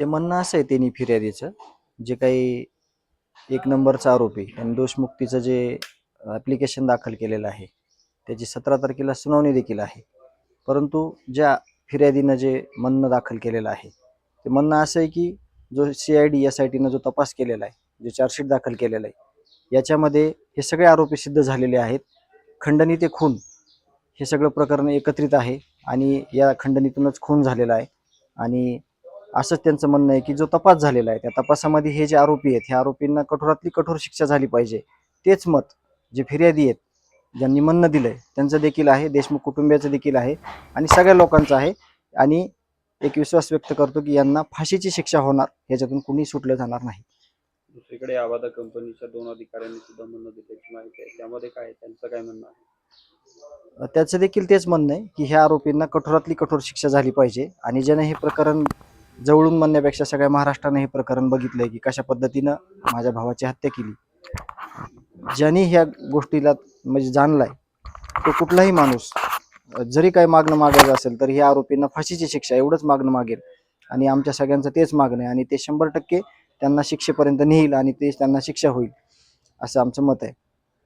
ते म्हणणं असं आहे त्यांनी फिर्यादीचं जे काही एक नंबरचा आरोपी आणि दोषमुक्तीचं जे ॲप्लिकेशन दाखल केलेलं आहे त्याची सतरा तारखेला सुनावणी देखील आहे. परंतु ज्या फिर्यादीनं जे म्हणणं दाखल केलेलं आहे ते म्हणणं असं आहे की जो C I D S I टीनं जो तपास केलेला आहे जे चार्जशीट दाखल केलेलं आहे याच्यामध्ये हे सगळे आरोपी सिद्ध झालेले आहेत. खंडणी ते खून हे सगळं प्रकरण एकत्रित आहे आणि या खंडणीतूनच खून झालेला आहे. आणि असंच त्यांचं म्हणणं आहे की जो तपास झालेला आहे त्या तपासामध्ये हे जे आरोपी आहेत ह्या आरोपींना कठोरातली कठोर शिक्षा झाली पाहिजे. तेच मत जे फिर्यादी आहेत ज्यांनी म्हणणं दिलंय त्यांचं देखील आहे देशमुख कुटुंबियाचं देखील आहे आणि सगळ्या लोकांचं आहे. आणि एक विश्वास व्यक्त करतो की यांना फाशीची शिक्षा होणार याच्यातून कुणी सुटलं जाणार नाही. दुसरीकडे आवादा कंपनीच्या दोन अधिकाऱ्यांनी सुद्धा म्हणणं दिल्याची माहिती आहे. त्यामध्ये काय आहे? त्यांचं काय म्हणणं आहे? त्याचं देखील तेच म्हणणं आहे की ह्या आरोपींना कठोरातली कठोर शिक्षा झाली पाहिजे आणि ज्याने हे प्रकरण जवळून म्हणण्यापेक्षा सगळ्या महाराष्ट्राने हे प्रकरण बघितलंय की कशा पद्धतीनं माझ्या भावाची हत्या केली. ज्यांनी ह्या गोष्टीला म्हणजे जाणलाय तो कुठलाही माणूस जरी काही मागणं मागायचं असेल तर ह्या आरोपींना फाशीची शिक्षा एवढंच मागणं मागेल. आणि आमच्या सगळ्यांचं तेच मागणं आहे आणि ते शंभर टक्के त्यांना शिक्षेपर्यंत नेईल आणि तेच त्यांना शिक्षा होईल असं आमचं मत आहे.